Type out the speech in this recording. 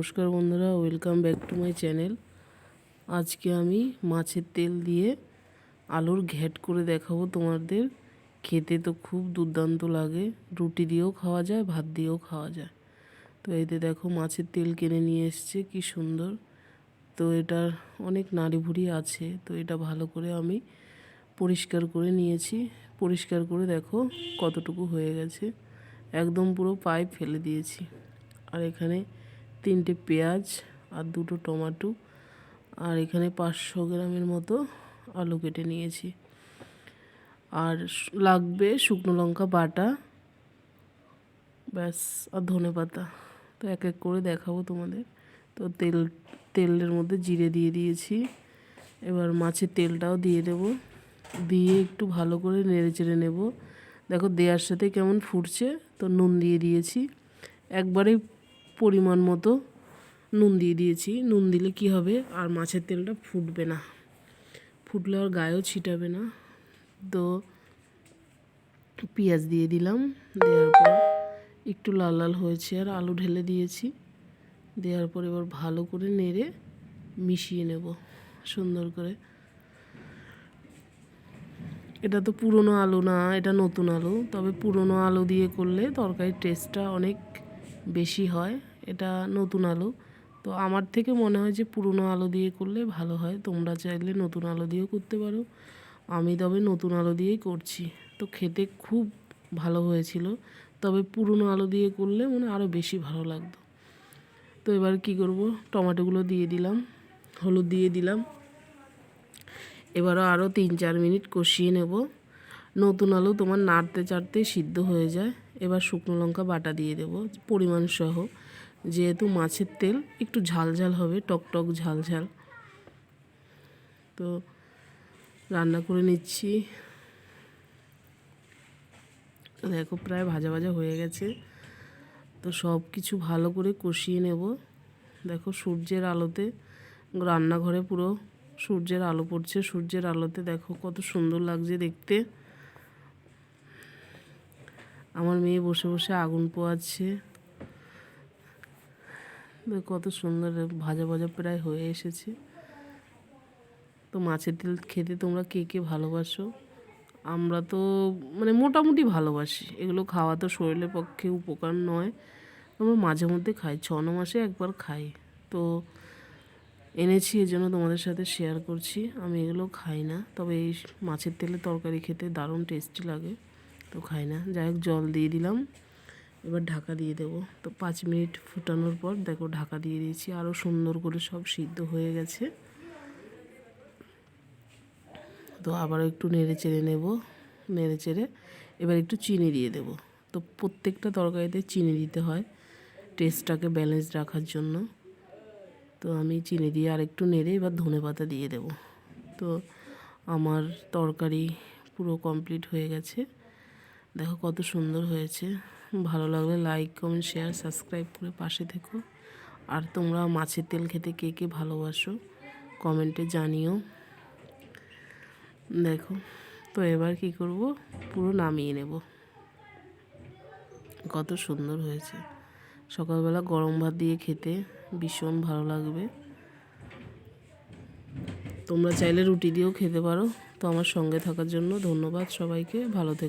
নমস্কার বন্ধুরা welcome back to my channel আজকে আমি মাছের তেল দিয়ে আলুর ঘ্যাট করে দেখাবো তোমাদের। খেতে তো খুব দুর্দান্ত লাগে। রুটি দিয়েও খাওয়া যায়, ভাত দিয়েও খাওয়া যায়। তো এতে দেখো, মাছের তেল কিনে নিয়ে এসছে, কি সুন্দর। তো এটার অনেক নাড়ি ভুড়ি আছে, তো এটা ভালো করে আমি পরিষ্কার করে নিয়েছি। পরিষ্কার করে দেখো কতটুকু হয়ে গেছে। একদম পুরো পাইপ ফেলে দিয়েছি। আর এখানে তিনটে পেঁয়াজ আর দুটো টমাটো। আর এখানে পাঁচশো গ্রামের মতো আলু কেটে নিয়েছি। আর লাগবে শুকনো লঙ্কা বাটা, ব্যাস, আর ধনে পাতা। তো এক এক করে দেখাবো তোমাদের। তো তেল, তেলের মধ্যে জিরে দিয়ে দিয়েছি। এবার মাছের তেলটাও দিয়ে দেব। দিয়ে একটু ভালো করে নেড়ে চেড়ে নেব। দেখো দেওয়ার সাথে কেমন ফুটছে, তো নুন দিয়ে দিয়েছি। একবারে পরিমাণ মতো নুন দিয়ে দিয়েছি। নুন দিলে কি হবে? আর মাছের তেলটা ফুটবে না। ফুটলে আর গায়েও ছিটাবে না। তো পেঁয়াজ দিয়ে দিলাম। দেওয়ার পর একটু লাল লাল হয়েছে আর আলু ঢেলে দিয়েছি। দেওয়ার পর এবার ভালো করে নেড়ে মিশিয়ে নেব। সুন্দর করে। এটা তো পুরনো আলু না, এটা নতুন আলু। তবে পুরনো আলু দিয়ে করলে তরকারির টেস্টটা অনেক বেশি হয়, এটা নতুন আলু। তো আমার থেকে মনে হয় যে পুরনো আলু দিয়ে করলে ভালো হয়। তোমরা চাইলে নতুন আলু দিয়েও করতে পারো। আমি তবে নতুন আলু দিয়েই করছি। তো খেতে খুব ভালো হয়েছিল। তবে পুরনো আলু দিয়ে করলে মানে আরও বেশি ভালো লাগতো। তো এবার কি করব? টমেটোগুলো দিয়ে দিলাম, হলুদ দিয়ে দিলাম। এবারও আরও তিন চার মিনিট কষিয়ে নেব। নতুন আলু তোমার নাড়তে চাড়তে সিদ্ধ হয়ে যায়। এবার শুকনো লঙ্কা বাটা দিয়ে দেব, পরিমাণ সহ। যেহেতু মাছের তেল, একটু ঝাল ঝাল হবে, টক টক ঝাল ঝাল। তো রান্না করে নিচ্ছি। দেখো প্রায় ভাজা ভাজা হয়ে গেছে। তো সব কিছু ভালো করে কষিয়ে নেব। দেখো সূর্যের আলোতে রান্নাঘরে পুরো সূর্যের আলো পড়ছে। সূর্যের আলোতে দেখো কত সুন্দর লাগছে দেখতে। আমার মেয়ে বসে বসে আগুন পোয়াচ্ছে। কত সুন্দর ভাজা ভাজা প্রায় হয়ে এসেছে। তো মাছের তেল খেতে তোমরা কে কে ভালোবাসো? আমরা তো মানে মোটামুটি ভালোবাসি। এগুলো খাওয়া তো শরীরের পক্ষে উপকার নয়। আমরা মাঝে মধ্যে খাই, ছ, ন মাসে একবার খাই। তো এনেছি এই জন্য তোমাদের সাথে শেয়ার করছি। আমি এগুলো খাই না, তবে এই মাছের তেলে তরকারি খেতে দারুণ টেস্টি লাগে। তো খাই না। যাই হোক, জল দিয়ে দিলাম। এবার ঢাকা দিয়ে দেবো। তো পাঁচ মিনিট ফুটানোর পর দেখো ঢাকা দিয়ে দিয়েছি। আরও সুন্দর করে সব সিদ্ধ হয়ে গেছে। তো আবার একটু নেড়ে চেড়ে নেব, নেড়ে চেড়ে। এবার একটু চিনি দিয়ে দেব। তো প্রত্যেকটা তরকারিতে চিনি দিতে হয় টেস্টটাকে ব্যালেন্স রাখার জন্য। তো আমি চিনি দিয়ে আর একটু নেড়ে এবার ধনে পাতা দিয়ে দেব। তো আমার তরকারি পুরো কমপ্লিট হয়ে গেছে। দেখো কত সুন্দর হয়েছে। ভালো লাগলে লাইক কমেন্ট শেয়ার সাবস্ক্রাইব করে পাশে থেকো। আর তোমরা মাছের তেল খেতে কে কে ভালোবাসো কমেন্টে জানিও। দেখো, তো এবার কি করব? পুরো নামিয়ে নেব। কত সুন্দর হয়েছে। সকালবেলা গরম ভাত দিয়ে খেতে ভীষণ ভালো লাগবে। তোমরা চাইলে রুটি দিয়েও খেতে পারো। তো আমার সঙ্গে থাকার জন্য ধন্যবাদ সবাইকে। ভালো থেকো।